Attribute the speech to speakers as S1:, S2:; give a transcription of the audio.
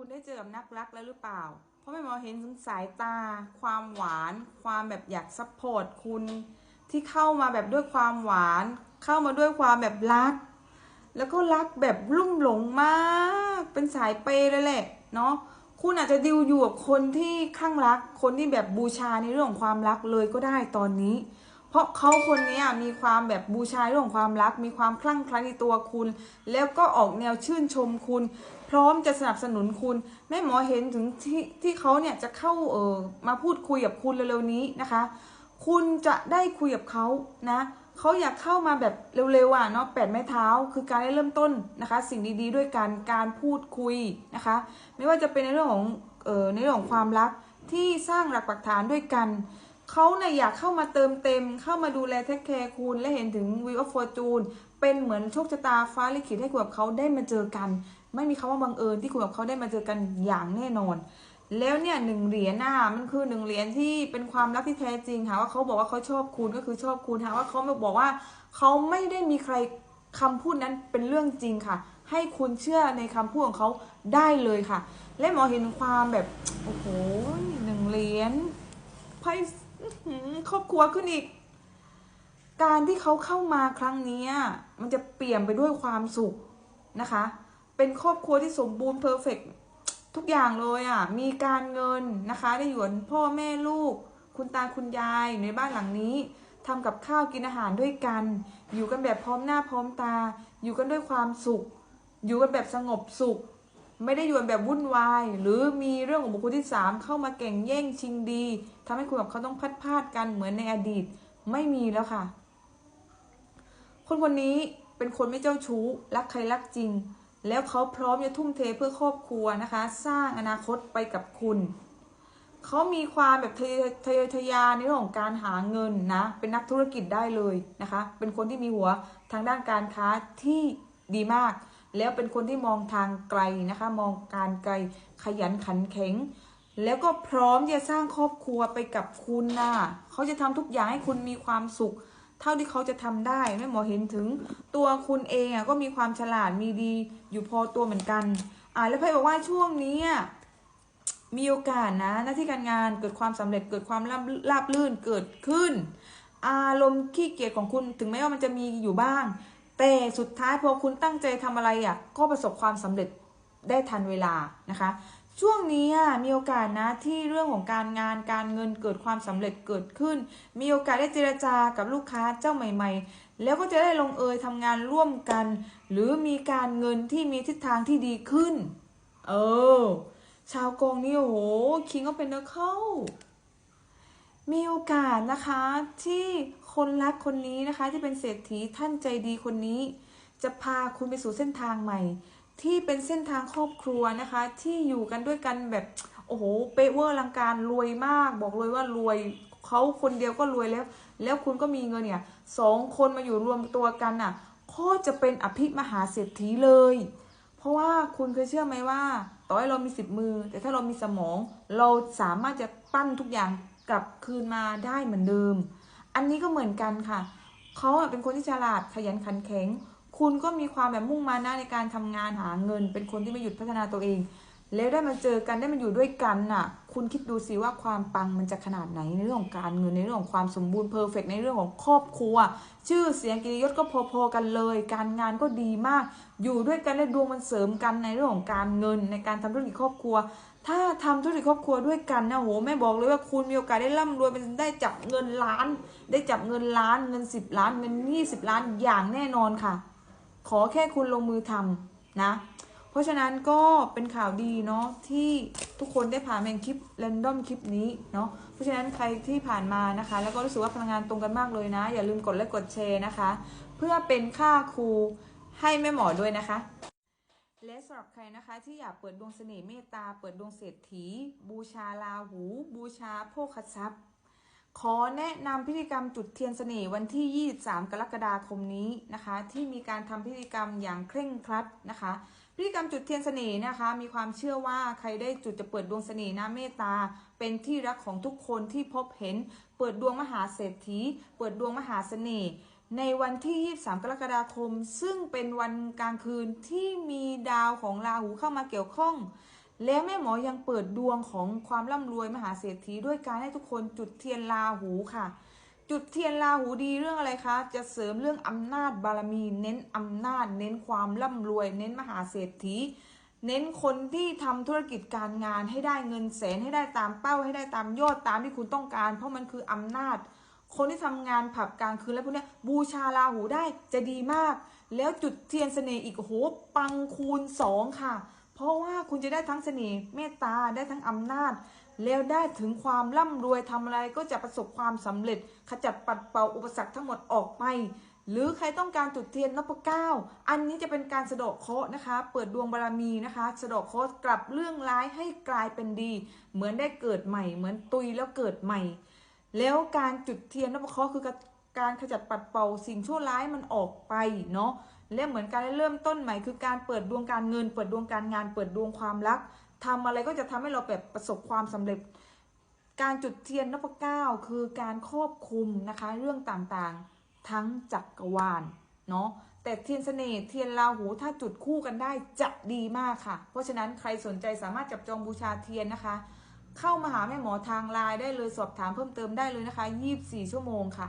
S1: คุณได้เจอกับนักรักแล้วหรือเปล่า เพราะแม่หมอเห็นถึงสายตา ความหวาน ความแบบอยากซัพพอร์ตคุณที่เข้ามาแบบด้วยความหวาน เข้ามาด้วยความแบบรัก แล้วก็รักแบบลุ่มหลงมาก เป็นสายเปย์เลยแหละเนาะคุณอาจจะดิวอยู่กับคนที่คลั่งรัก คนที่แบบบูชาในเรื่องของความรักเลยก็ได้ตอนนี้ เพราะเขาคนนี้มีความแบบบูชาเรื่องของความรัก มีความคลั่งไคล้ในตัวคุณ แล้วก็ออกแนวชื่นชมคุณ พร้อมจะสนับสนุนคุณ แม่หมอเห็นถึงที่ที่เขาเนี่ยจะเข้าเออมาพูดคุยกับคุณเร็วๆนี้นะคะ คุณจะได้คุยกับเขานะเขาอยากเข้ามาแบบเร็วๆอะเนาะแปดไม้เท้า คือการได้เริ่มต้นนะคะ สิ่งดีๆ ด้วยกันการพูดคุยนะคะ ไม่ว่าจะเป็นในเรื่องของเออในเรื่องของความรักที่สร้างหลักปักฐานด้วยกัน เขาเนี่ยอยากเข้ามาเติมเต็ม เข้ามาดูแลเทคแคร์คุณ และเห็นถึงวิวออฟฟอร์จูนเป็นเหมือนโชคชะตาฟ้าลิขิตให้คุณกับเขาได้มาเจอกัน ไม่มีคำว่าบังเอิญที่คุณกับเขาได้มาเจอกันอย่างแน่นอน แล้วเนี่ยหนึ่งเหรียญน่ะมันคือหนึ่งเหรียญที่เป็นความรักที่แท้จริงหาว่าเขาบอกว่าเขาชอบคุณก็คือชอบคุณหาว่าเขาไม่บอกว่าเขาไม่ได้มีใครคำพูดนั้นเป็นเรื่องจริงค่ะ ให้คุณเชื่อในคำพูดของเขาได้เลยค่ะ และหมอเห็นความแบบโอ้โหหนึ่งเหรียญไพ่ ครอบครัวขึ้นอีก การที่เขาเข้ามาครั้งนี้มันจะเปลี่ยนไปด้วยความสุขนะคะ เป็นครอบครัวที่สมบูรณ์เพอร์เฟกทุกอย่างเลยอะ มีการเงินนะคะ ได้อยู่กับพ่อแม่ลูก คุณตาคุณยายอยู่ในบ้านหลังนี้ทำกับข้าวกินอาหารด้วยกัน อยู่กันแบบพร้อมหน้าพร้อมตา อยู่กันด้วยความสุข อยู่กันแบบสงบสุข ไม่ได้อยู่กันแบบวุ่นวาย หรือมีเรื่องของบุคคลที่สามเข้ามาแก่งแย่งชิงดีทำให้คุณกับเขาต้องพัดพลาดกันเหมือนในอดีตไม่มีแล้วค่ะ คนคนนี้เป็นคนไม่เจ้าชู้ รักใครรักจริง แล้วเขาพร้อมจะทุ่มเทเพื่อครอบครัวนะคะ สร้างอนาคตไปกับคุณเขามีความแบบทะยทะเยอทะยานในเรื่องของการหาเงินนะ เป็นนักธุรกิจได้เลยนะคะ เป็นคนที่มีหัวทางด้านการค้าที่ดีมาก แล้วเป็นคนที่มองทางไกลนะคะ มองการไกลขยันขันแข็ง แล้วก็พร้อมจะสร้างครอบครัวไปกับคุณนะเขาจะทำทุกอย่างให้คุณมีความสุข เท่าที่เขาจะทำได้แม่หมอเห็นถึงตัวคุณเองอะก็มีความฉลาดมีดีอยู่พอตัวเหมือนกันอ่าแล้วไพ่บอกว่าช่วงนี้มีโอกาสนะหน้าที่การงานเกิดความสำเร็จเกิดความราบราบลื่นเกิดขึ้น อารมณ์ขี้เกียจของคุณถึงแม้ว่ามันจะมีอยู่บ้าง แต่สุดท้ายพอคุณตั้งใจทำอะไรอะก็ประสบความสำเร็จได้ทันเวลานะคะ ช่วงนี้มีโอกาสนะที่เรื่องของการงานการเงินเกิดความสำเร็จเกิดขึ้น มีโอกาสได้เจรจากับลูกค้าเจ้าใหม่ ๆ แล้วก็จะได้ลงเอยทำงานร่วมกัน หรือมีการเงินที่มีทิศทางที่ดีขึ้น เออ ชาวกองนี่โอ้โหคิงก็เป็นเนเข้า มีโอกาสนะคะที่คนรักคนนี้นะคะ ที่เป็นเศรษฐีท่านใจดีคนนี้ จะพาคุณไปสู่เส้นทางใหม่ ที่เป็นเส้นทางครอบครัวนะคะ ที่อยู่กันด้วยกันแบบโอ้โหเปะเวอร์ลังการรวยมาก บอกเลยว่ารวยเขาคนเดียวก็รวยแล้ว แล้วคุณก็มีเงินเนี่ยสองคนมาอยู่รวมตัวกันน่ะก็จะเป็นอภิมหาเศรษฐีเลย เพราะว่าคุณเคยเชื่อไหมว่า ต่อให้เรามีสิบมือ แต่ถ้าเรามีสมอง เราสามารถจะปั้นทุกอย่าง กลับคืนมาได้เหมือนเดิม อันนี้ก็เหมือนกันค่ะ เขาเป็นคนที่ฉลาดขยันขันแข็ง คุณก็มีความแบบมุ่งมานะในการทำงานหาเงิน เป็นคนที่ไม่หยุดพัฒนาตัวเอง แล้วได้มาเจอกันได้มาอยู่ด้วยกันน่ะ คุณคิดดูสิว่าความปังมันจะขนาดไหนในเรื่องของการเงินในเรื่องของความสมบูรณ์เพอร์เฟกในเรื่องของครอบครัว ชื่อเสียงกิริยศก็พอๆกันเลย การงานก็ดีมาก อยู่ด้วยกันและดวงมันเสริมกันในเรื่องของการเงินในการทำธุรกิจครอบครัว ถ้าทำธุรกิจครอบครัวด้วยกันนะโหแม่บอกเลยว่าคุณมีโอกาสได้ร่ำรวยเป็นได้จับเงินล้าน ได้จับเงินล้านเงินสิบล้านเงินยี่สิบล้านอย่างแน่นอนค่ะ ขอแค่คุณลงมือทำนะ ราะฉะนั้นก็เป็นข่าวดีเนาะที่ทุกคนได้ผ่านเป็นคลิปเรนดอมคลิปนี้เนาะเพราะฉะนั้นใครที่ผ่านมานะคะ แล้วก็รู้สึกว่าพลังงานตรงกันมากเลยนะ อย่าลืมกดไลค์กดแชร์นะคะ เพื่อเป็นค่าครูให้แม่หมอด้วยนะคะ และสำหรับใครนะคะ ที่อยากเปิดดวงเสน่ห์เมตตา เปิดดวงเศรษฐี บูชาลาหู บูชาโภคทรัพย์ ขอแนะนำพิธีกรรมจุดเทียนเสน่ห์วันที่ 23 กรกฎาคมนี้นะคะ ที่มีการทำพิธีกรรมอย่างเคร่งครัดนะคะ พิธีกรรมจุดเทียนเสน่ห์นะคะ มีความเชื่อว่าใครได้จุดจะเปิดดวงเสน่ห์น้ำเมตตา เป็นที่รักของทุกคนที่พบเห็น เปิดดวงมหาเศรษฐี เปิดดวงมหาเสน่ห์ในวันที่ 23 กรกฎาคม ซึ่งเป็นวันกลางคืนที่มีดาวของราหูเข้ามาเกี่ยวข้อง แล้วแม่หมอยังเปิดดวงของความร่ำรวยมหาเศรษฐีด้วยการให้ทุกคนจุดเทียนลาหูค่ะ จุดเทียนลาหูดีเรื่องอะไรคะ จะเสริมเรื่องอำนาจบารมี เน้นอำนาจ เน้นความร่ำรวย เน้นมหาเศรษฐี เน้นคนที่ทำธุรกิจการงานให้ได้เงินแสนให้ได้ตามเป้าให้ได้ตามยอดตามที่คุณต้องการ เพราะมันคืออำนาจ คนที่ทำงานผับกลางคืนแล้วพวกเนี้ยบูชาราหูได้จะดีมาก แล้วจุดเทียนเสน่ห์อีกโอ้โหปังคูณสองค่ะ เพราะว่าคุณจะได้ทั้งเสน่ห์เมตตาได้ทั้งอำนาจ แล้วได้ถึงความร่ำรวยทำอะไรก็จะประสบความสำเร็จ ขจัดปัดเป่าอุปสรรคทั้งหมดออกไป หรือใครต้องการจุดเทียนนพเก้า อันนี้จะเป็นการสะดาะเคราะห์นะคะ เปิดดวงบารมีนะคะ สะดาะเคราะห์กลับเรื่องร้ายให้กลายเป็นดี เหมือนได้เกิดใหม่ เหมือนตุยแล้วเกิดใหม่ แล้วการจุดเทียนนพเคราะห์คือการขจัดปัดเป่าสิ่งชั่วร้ายมันออกไปเนาะ และเหมือนการเริ่มต้นใหม่คือการเปิดดวงการเงิน เปิดดวงการงาน เปิดดวงความรักทำอะไรก็จะทำให้เราแบบประสบความสำเร็จ การจุดเทียนนพเก้าคือการครอบคุมนะคะ เรื่องต่างๆทั้งจักรวาลเนาะแต่เทียนเสน่ห์เทียนราหูถ้าจุดคู่กันได้จะดีมากค่ะ เพราะฉะนั้นใครสนใจสามารถจับจองบูชาเทียนนะคะ เข้ามาหาแม่หมอทางไลน์ได้เลยสอบถามเพิ่มเติมได้เลยนะคะ 24 ชั่วโมงค่ะ